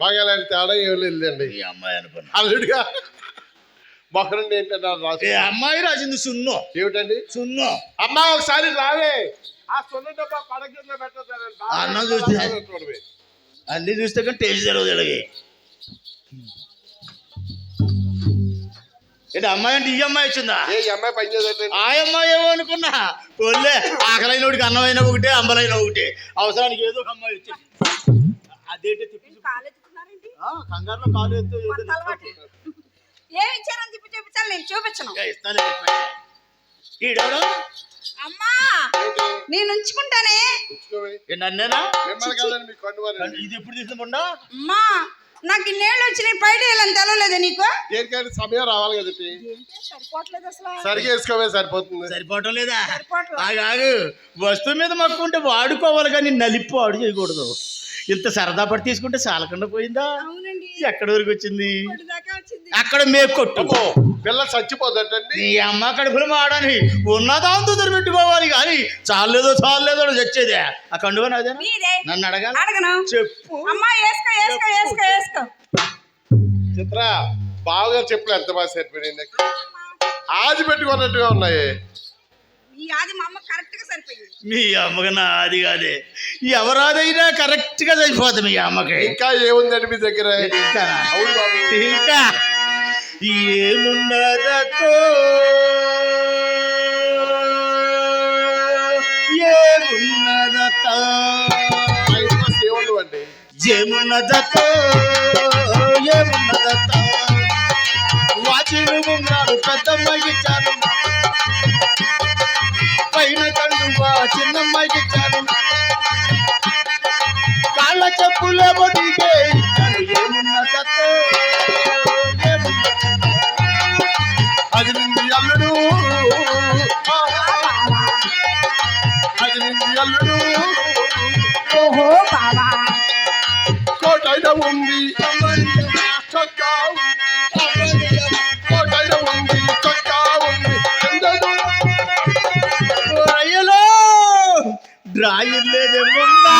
బాగాలని తేడా లేదండి ఈ అమ్మాయి అనుకున్నా. అల్లుడిగా. బహరండి ఏంటంటే రాసి అమ్మాయి రాసింది సున్ను. ఏమిటండి? సున్ను. అమ్మా ఒకసారి రావే. ఆ సున్న డబ్బా పడక పెట్టదు అన్న చూస్తే. అన్ని చూస్తే కానీ టేస్ట్ జరగదు ఇలాగే. ఏంటి అమ్మాయి అంటే ఈ అమ్మాయి వచ్చిందా? ఏ ఈ అమ్మాయి పని చేయదండి. ఆ అమ్మాయి ఏమో అనుకున్నా. ఒళ్ళే ఆకలైనోడికి అన్నమైన ఒకటే అంబలైన ఒకటే. అవసరానికి ఏదో ఒక అమ్మాయి వచ్చింది అదేంటి తిప్పి కంగారులో కాలు ఎత్తు. ఏమి ఇచ్చారని చెప్పి చూపించాలి నేను చూపించను. ఈడెవడు? అమ్మా నేను ఉంచుకుంటానే. నన్నేనా. ఇది ఎప్పుడు తీసుకుంటా అమ్మా నాకు ఇన్నేళ్ళు వచ్చినాయి పైన వెళ్ళని తెలవలేదా నీకు? దేనికైనా సమయం రావాలి ఏంటి? సరిపోవట్లేదు అసలు. సరిగా వేసుకోవే సరిపోతుంది. సరిపోవటం లేదా? వస్తువు మీద మక్కుంటే వాడుకోవాలి కానీ నలిపి వాడు చేయకూడదు. ఇంత సరదా పడి తీసుకుంటే చాలకుండా పోయిందా? అవునండి. ఎక్కడి వరకు వచ్చింది? ఇప్పటి దాకా వచ్చింది. అక్కడ మేకొట్టు అమ్మో, పిల్ల చచ్చిపోదటండి నీ అమ్మ కడుపులు మాడని ఉన్నదాంతో పెట్టుకోవాలి చాలేదో చాలేదో అని చచ్చేదే. ఆ కండువ నాదేనా మీదే. నన్ను అడగాలి? అడగను. చెప్పు. అమ్మా వేసుకో వేసుకో వేసుకో వేసుకో చిత్ర బాగా చెప్పులు ఎంత బాగా సరిపోయింది? ఆది పెట్టుకున్నట్టుగా ఉన్నాయి. ఈ ఆది మా అమ్మ కరెక్ట్గా సరిపోయింది. మీ అమ్మకి నా అది కాదే. ఎవరాదైనా కరెక్ట్గా చచ్చిపోతుంది మీ అమ్మకి. ఇంకా ఏముందండి మీ దగ్గర? ఇంకానా? అవును బాబు. ఇంకా. ఏమున్నదతో ఏమున్నదత ఏమున్నదతో ఏమున్నదత వాచిలు ఉంగారు పెద్దమ్మాయికి ఇచ్చాను పైన కండువా చిన్నమ్మాయికి ఇచ్చాను కాళ్ళ చెప్పులేమో నీకే డ్రాయింగ్ లేదేమన్నా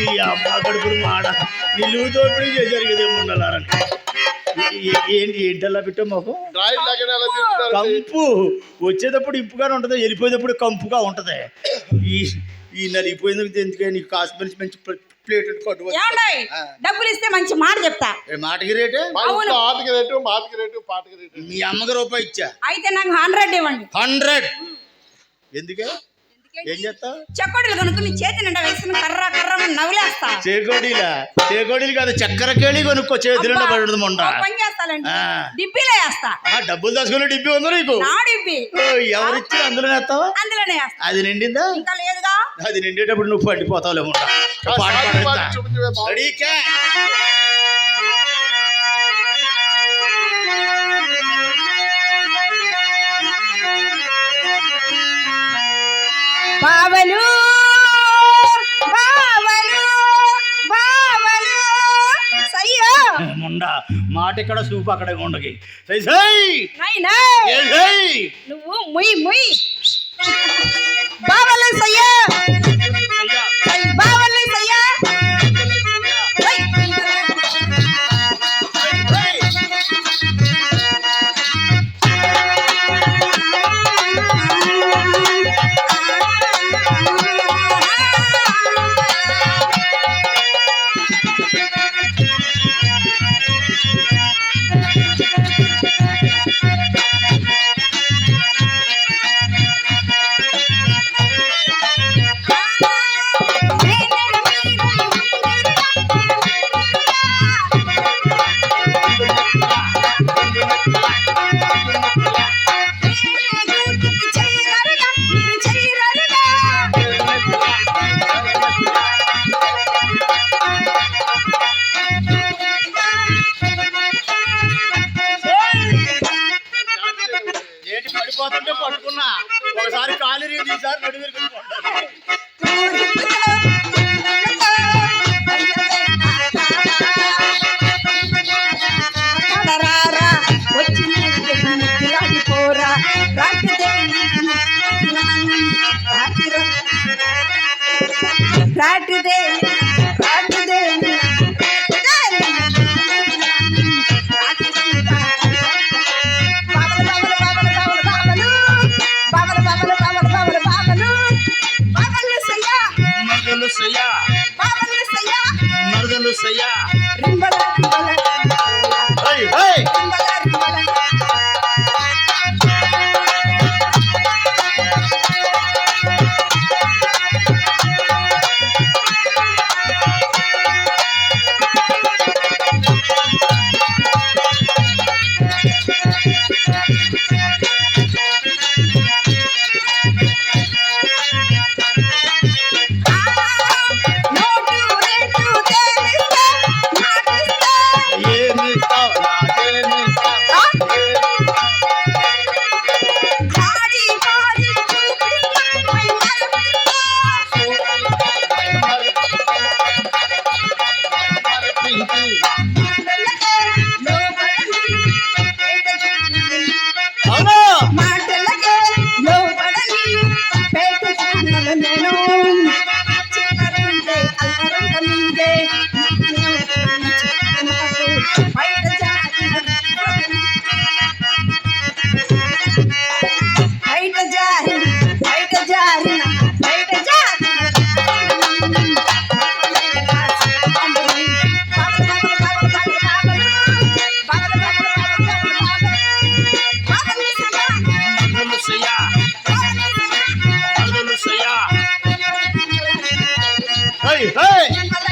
ఈ అమ్మ కడుపులు మాడ నిలువు దోపిడీ చేశారు ఏంటి ఏంటల్లా పెట్టా మాకు? కంపు. వచ్చేటప్పుడు ఇంపుగానే ఉంటుంది వెళ్ళిపోయేటప్పుడు కంపుగా ఉంటది. ఈ ఈ నలిగిపోయింది ఎందుకే నీకు కాస్మెల్స్ మంచి ప్లేట్ కొట్టు ఏమండి డబ్బులు ఇస్తే మంచి మాట చెప్తా. మాటకి రేటే? మా ఇంట్లో ఆటకి రేటు మాటకి రేటు పాటకి రేటు. మీ అమ్మకి రూపాయి ఇచ్చా. అయితే నాకు హండ్రెడ్ ఇవ్వండి. హండ్రెడ్? ఎందుకే? ఏం చేస్తావు? చెక్కడులు కొనుక్కుని చేతి నిండా వేసుకుని కర్ర కర్ర నవ్వులేస్తా. చేకోడీలా? చేకోడీలు కాదు చక్కెర కేళి కొనుక్కో చేతి నిండా పడుతుంది మొండ. పని చేస్తానండి. డిబ్బీలో వేస్తా. ఆ, డబ్బులు దాచుకునే డిబ్బి ఉందా నీకు? నా డిబ్బి. ఓ, ఎవరిచ్చి అందులో వేస్తావా? అందులోనే వేస్తా. అది నిండిందా? ఇంకా లేదుగా. అది నిండేటప్పుడు నువ్వు పడిపోతావులే ముండ. పాట ఆడి బావలు ముండ మాట ఇక్కడ సూపు అక్కడ ఉండకి. సై. నువ్వు ముయ్ ముయ్. బావలు సయ్యో. 来。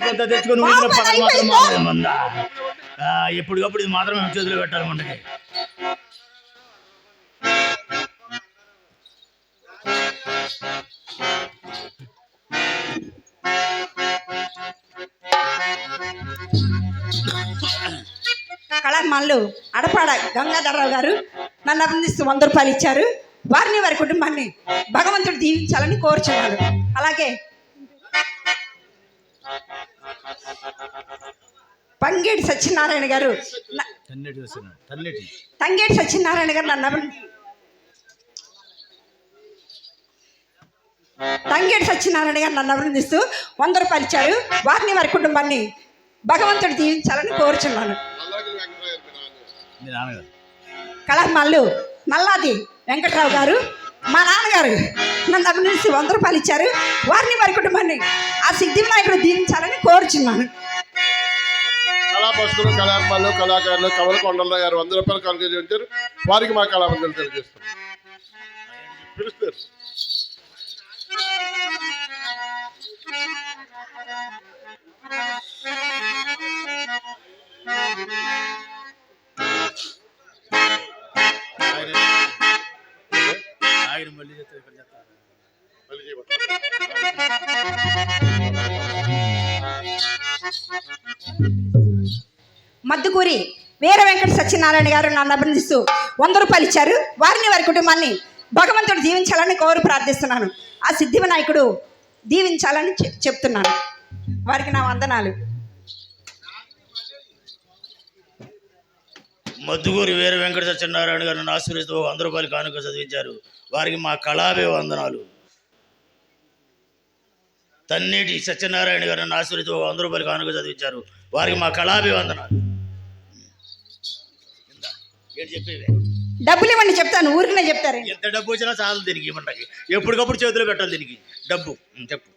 కొంత తెచ్చుకొని మాత్రం ఉందా ఎప్పటికప్పుడు ఇది మాత్రం చేతిలో పెట్టాలి మనకి కళామాన్లు అడపాడ గంగాధరరావు గారు నన్ను అభినందిస్తూ వంద రూపాయలు ఇచ్చారు. వారిని వారి కుటుంబాన్ని భగవంతుడు దీవించాలని కోరుచున్నాను. అలాగే పంగేటి సత్యనారాయణ గారు తంగేటి సత్యనారాయణ గారు నన్ను తంగేటి సత్యనారాయణ గారు నన్ను అభినందిస్తూ వంద రూపాయలు ఇచ్చారు. వారిని వారి కుటుంబాన్ని భగవంతుడు దీవించాలని కోరుచున్నాను. కళామాళ్ళు నల్లాది వెంకట్రావు గారు మా నాన్నగారు నన్ను అభినందించి వంద రూపాయలు ఇచ్చారు. వారిని వారి కుటుంబాన్ని ఆ సిద్ధి వినాయకుడు దీవించాలని కోరుచున్నాను. కళాపస్తులు కళాత్మలు కళాకారులు కవల కొండల గారు వంద రూపాయలు కనుగొంచారు వారికి మా కళాబంధులు తెలియజేస్తాం. పిలుస్తారు ఆయన మళ్ళీ ఇక్కడ? మద్దుకూరి వీర వెంకట సత్యనారాయణ గారు నన్ను అభినందిస్తూ వంద రూపాయలు ఇచ్చారు. వారిని వారి కుటుంబాన్ని భగవంతుడు దీవించాలని కోరు ప్రార్థిస్తున్నాను. ఆ సిద్ధి వినాయకుడు దీవించాలని చెప్తున్నాను. వారికి నా వందనాలు. మద్దుగూరి వీర వెంకట సత్యనారాయణ గారిని ఆశీర్వదిస్తూ వంద రూపాయలు కానుక చదివించారు. వారికి మా కళాభే వందనాలు. తన్నేటి సత్యనారాయణ గారిని ఆశీర్వదిస్తూ వంద రూపాయలు కానుక చదివించారు. వారికి మా కళాభే వందనాలు. ఇందా, ఏంటి చెప్పేవే డబ్బులు ఇవ్వండి చెప్తాను. ఊరికనే చెప్తారు. ఎంత డబ్బు వచ్చినా చాలు దీనికి ఇవ్వండి ఎప్పటికప్పుడు చేతిలో పెట్టాలి దీనికి. డబ్బు. చెప్పు.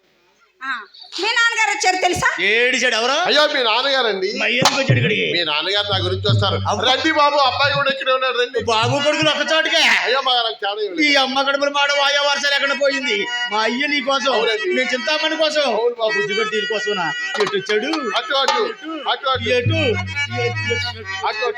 మీ నాన్నగారు వచ్చారు తెలుసా? ఏడిచాడు ఎవరో? అయ్యో మీ నాన్నగారండి. మా ఎందుకు వచ్చాడు ఇక్కడికి? మీ నాన్నగారు నా గురించి వస్తారు. రండి బాబు అబ్బాయి కూడా ఇక్కడే ఉన్నాడు రండి. బాబు కొడుకులు ఒక చోటుకే. అయ్యో మా నాకు ఈ. అమ్మ కడుపుల మాట వాయా వరుస ఎక్కడ పోయింది? మా అయ్య నీ కోసం. అవునండి. నేను చింతామణి కోసం. అవును బాబు. బుద్ధిగట్టి దీని కోసమనా? ఎటు చెడు అటు అటు అటు అటు. ఎటు? అటు.